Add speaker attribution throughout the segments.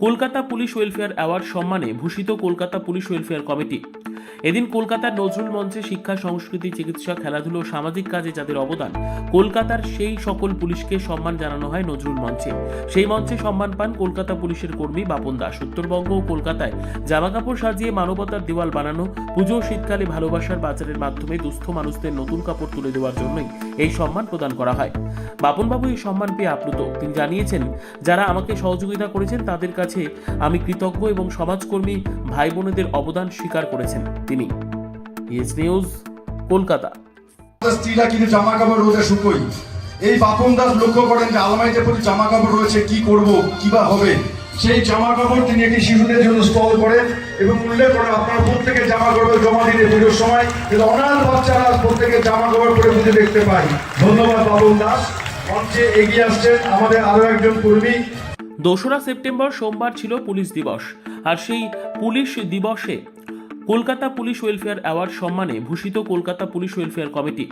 Speaker 1: Kolkata police welfare award সম্মানে ভূষিত Kolkata police welfare committee এদিন কলকাতার নজরুল মঞ্চে শিক্ষা, সংস্কৃতি, চিকিৎসা, খেলাধুলো ও সামাজিক কাজে যাদের অবদান, কলকাতার সেই সকল পুলিশকে সম্মান জানানো হয় নজরুল মঞ্চে। সেই মঞ্চে সম্মান পান কলকাতা পুলিশের কর্মী বাপন দাস। উত্তরবঙ্গ ও কলকাতায় জামাকাপড় সাজিয়ে মানবতার দেওয়াল বানানো, পুজো শীতকালে ভালোবাসার বাজারের মাধ্যমে দুস্থ মানুষদের নতুন কাপড় তুলে দেওয়ার জন্যই এই সম্মান প্রদান করা হয়। বাপনবাবু এই সম্মান পেয়ে আপ্লুত। তিনি জানিয়েছেন, যারা আমাকে সহযোগিতা করেছেন, তাদের কাছে আমি কৃতজ্ঞ এবং সমাজকর্মী ভাই বোনেদের অবদান স্বীকার করেছেন। তিনি। Yes news Kolkata.
Speaker 2: স্ত্রীরা কিন্তু জামা কাপড় রোজে শুকোই। এই বাপন দাস লক্ষ্য করেন যে আলমারিতে প্রতি জামা কাপড় রয়েছে কি করব কি বা হবে? সেই জামা কাপড় তিনি একটি শিশুদের জন্য স্টল করেন এবং উল্লেখ করেন আপনারা প্রত্যেকে জামা কাপড় জমা দিতে পুজোর সময় কিন্তু অনাথ বাচ্চারা প্রত্যেকে জামা কাপড় পরে পুজো দেখতে পাই ধন্যবাদ বাবন দাস মঞ্চে এগিয়ে আসছেন আমাদের আরও একজন কর্মী।
Speaker 1: দোসরা সেপ্টেম্বর সোমবার ছিল পুলিশ দিবস আর সেই পুলিশ দিবসে কলকাতা পুলিশ ওয়েলফেয়ার অ্যাওয়ার্ড সম্মানে ভূষিত কলকাতা পুলিশ ওয়েলফেয়ার কমিটি।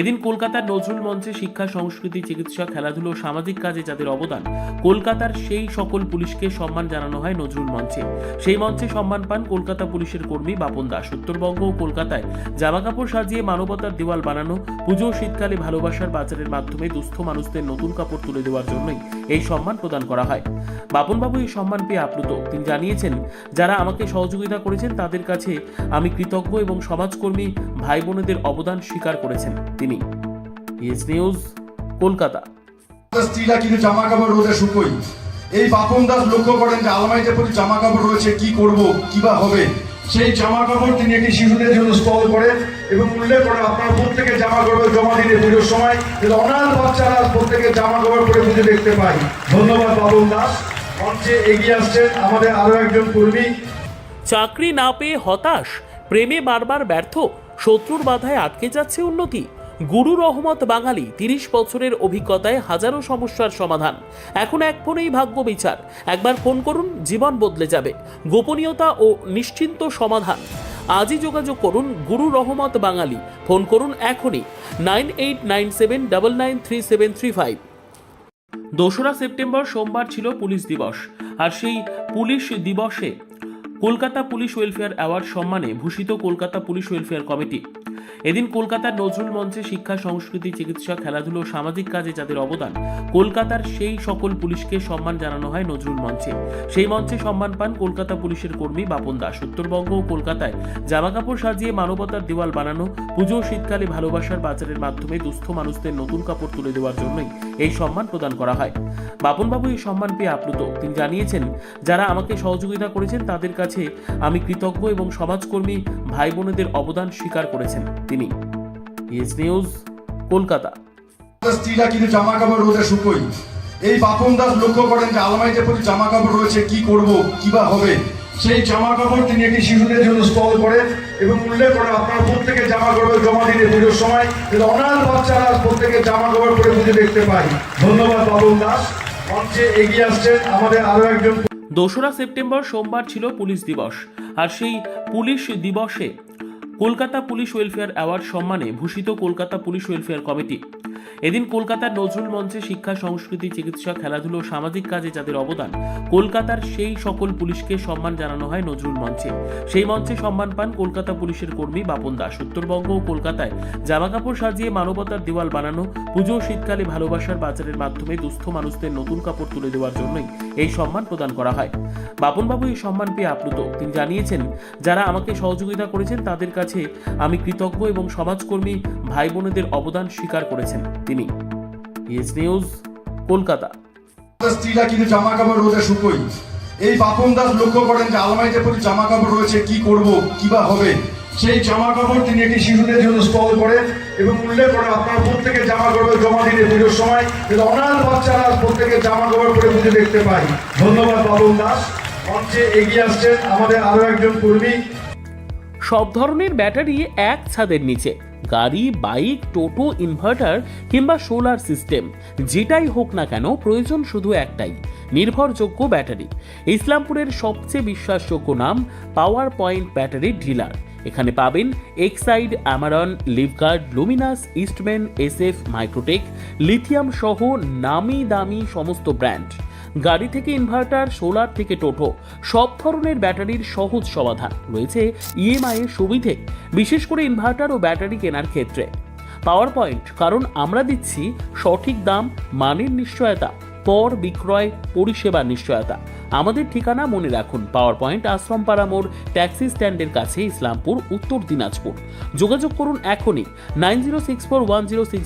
Speaker 1: এদিন কলকাতার নজরুল মঞ্চে শিক্ষা, সংস্কৃতি, চিকিৎসা, খেলাধুলো সামাজিক কাজে যাদের অবদান, কলকাতার সেই সকল পুলিশকে সম্মান জানানো হয় নজরুল মঞ্চে। সেই মঞ্চে সম্মান পান কলকাতা পুলিশের কর্মী বাপন দাস। উত্তরবঙ্গ ও কলকাতায় জামাকাপড় সাজিয়ে মানবতার দেওয়াল বানানো, পুজো শীতকালে ভালোবাসার বাজারের মাধ্যমে দুস্থ মানুষদের নতুন কাপড় তুলে দেওয়ার জন্যই এই সম্মান প্রদান করা হয়। বাপনবাবু এই সম্মান পেয়ে আপ্লুত। তিনি জানিয়েছেন, যারা আমাকে সহযোগিতা করেছেন, তাদের কাছে আমি কৃতজ্ঞ এবং সমাজকর্মী ভাই বোনেদের অবদান স্বীকার করেছেন। তিনি ইয়েস নিউজ কলকাতা।
Speaker 2: স্ত্রীরা কিন্তু জামা কাপড় রোজে শুকোই। এই বাপন দাস লক্ষ্য করেন যে আলমারিতে প্রতি জামা কাপড় রয়েছে কি করব কি বা হবে? সেই জামা কাপড় তিনি একটি শিশুদের জন্য স্টল করেন এবং উল্লেখ করেন আপনারা প্রত্যেকে জামা কাপড় জমা দিতে পুজোর সময় অনাথ বাচ্চারা প্রত্যেকে জামা কাপড় পরে পুজো দেখতে পাই ধন্যবাদ বাবন দাস। মঞ্চে এগিয়ে আসছেন আমাদের আরও একজন কর্মী।
Speaker 1: চাকরি না পেয়ে হতাশ প্রেমে বারবার ব্যর্থ শত্রুর বাধায় আটকে যাচ্ছে উন্নতি। গুরু রহমত বাঙালি তিরিশ বছরের অভিজ্ঞতায় হাজারো সমস্যার সমাধান। এখন এক ফোনেই ভাগ্য বিচার। একবার ফোন করুন, জীবন বদলে যাবে। গোপনীয়তা ও নিশ্চিন্ত সমাধান। আজই যোগাযোগ করুন গুরু রহমত বাঙালি। ফোন করুন এখনই nine eight nine seven double nine three seven three five. দোসরা সেপ্টেম্বর সোমবার ছিল পুলিশ দিবস, আর সেই পুলিশ দিবসে কলকাতা পুলিশ ওয়েলফেয়ার অ্যাওয়ার্ড সম্মানে ভূষিত কলকাতা পুলিশ ওয়েলফেয়ার কমিটি। এদিন কলকাতার নজরুল মঞ্চে শিক্ষা, সংস্কৃতি, চিকিৎসা, খেলাধুলো সামাজিক কাজে যাদের অবদান, কলকাতার সেই সকল পুলিশকে সম্মান জানানো হয় নজরুল মঞ্চে। সেই মঞ্চে সম্মান পান কলকাতা পুলিশের কর্মী বাপন দাস। উত্তরবঙ্গ ও কলকাতায় জামাকাপড় সাজিয়ে মানবতার দেওয়াল বানানো, পুজো শীতকালে ভালোবাসার বাজারের মাধ্যমে দুস্থ মানুষদের নতুন কাপড় তুলে দেওয়ার জন্যই এই সম্মান প্রদান করা হয়। বাপনবাবু এই সম্মান পেয়ে আপ্লুত। তিনি জানিয়েছেন, যারা আমাকে সহযোগিতা করেছেন, তাদের কাছে আমি কৃতজ্ঞ এবং সমাজকর্মী ভাই বোনেদের অবদান স্বীকার করেছেন। তিনি ইয়েস নিউজ কলকাতা।
Speaker 2: স্ত্রীরা কিন্তু জামা কাপড় শুকোই। এই বাপন দাস লক্ষ্য করেন যে আলমারিতে প্রতি জামা কাপড় রয়েছে কি করব কি বা হবে? সেই জামা কাপড় তিনি একটি শিশুদের জন্য স্টল করেন এবং উল্লেখ করেন আপনারা প্রত্যেকে জামা কাপড় জমা দিতে পুজোর সময় অনাথ বাচ্চারা প্রত্যেকে জামা কাপড় পরে পুজো দেখতে পাই ধন্যবাদ বাবন দাস। মঞ্চে এগিয়ে আসছেন আমাদের আরও একজন
Speaker 1: দোসরা সেপ্টেম্বর সোমবার ছিল পুলিশ দিবস আর সেই পুলিশ দিবসে কলকাতা পুলিশ ওয়েলফেয়ার অ্যাওয়ার্ড সম্মানে ভূষিত কলকাতা পুলিশ ওয়েলফেয়ার কমিটি। এদিন কলকাতার নজরুল মঞ্চে শিক্ষা, সংস্কৃতি, চিকিৎসা, খেলাধুলো সামাজিক কাজে যাদের অবদান, কলকাতার সেই সকল পুলিশকে সম্মান জানানো হয় নজরুল মঞ্চে। সেই মঞ্চে সম্মান পান কলকাতা পুলিশের কর্মী বাপন দাস। উত্তরবঙ্গ ও কলকাতায় জামাকাপড় সাজিয়ে মানবতার দেওয়াল বানানো, পুজো শীতকালে ভালোবাসার বাজারের মাধ্যমে দুস্থ মানুষদের নতুন কাপড় তুলে দেওয়ার জন্যই এই সম্মান প্রদান করা হয়। বাপনবাবু এই সম্মান পেয়ে আপ্লুত। তিনি জানিয়েছেন, যারা আমাকে সহযোগিতা করেছেন, তাদের কাছে আমি কৃতজ্ঞ এবং সমাজকর্মী ভাই বোনেদের অবদান স্বীকার করেছেন। তিনি। Yes news Kolkata.
Speaker 2: স্ত্রীরা কিন্তু জামা কাপড় রোজে শুকোই। এই বাপন দাস লক্ষ্য করেন যে আলমারিতে প্রতি জামা কাপড় রয়েছে কি করব কি বা হবে? সেই জামা কাপড় তিনি একটি শিশুদের জন্য স্টল করেন এবং উল্লেখ করেন আপনারা প্রত্যেকে জামা কাপড় জমা দিতে পুজোর সময় অনাথ বাচ্চারা প্রত্যেকে জামা কাপড় পরে পুজো দেখতে পাই ধন্যবাদ বাবন দাস। মঞ্চে এগিয়ে আসছেন আমাদের আরও একজন কর্মী।
Speaker 1: সব ধরনের ব্যাটারি এক ছাদের নিচে। গাড়ি, বাইক, টোটো, ইনভার্টার কিংবা সোলার সিস্টেম, যেটাই হোক না কেন, প্রয়োজন শুধু একটাই, নির্ভরযোগ্য ব্যাটারি। ইসলামপুরের সবচেয়ে বিশ্বাসযোগ্য নাম, পাওয়ার পয়েন্ট ব্যাটারি ডিলার। এখানে পাবেন Exide, Amaron, Livguard, Luminous, Eastman, SF, Microtek, lithium সহ নামি দামি সমস্ত ব্র্যান্ড। গাড়ি থেকে ইনভার্টার সোলার থেকে টোটো সব ধরনের ব্যাটারির সহজ সমাধান রয়েছে ইএমআই এর সুবিধে, বিশেষ করে ইনভার্টার ও ব্যাটারি কেনার ক্ষেত্রে। পাওয়ার পয়েন্ট কারণ আমরা দিচ্ছি সঠিক দাম, মানের নিশ্চয়তা, পর বিক্রয় পরিষেবা নিশ্চয়তা। আমাদের ঠিকানা মনে রাখুন পাওয়ার পয়েন্ট আশ্রমপাড়া মোড় ট্যাক্সি স্ট্যান্ডের কাছে, ইসলামপুর, উত্তর দিনাজপুর। যোগাযোগ করুন এখনই nine zero six four one zero six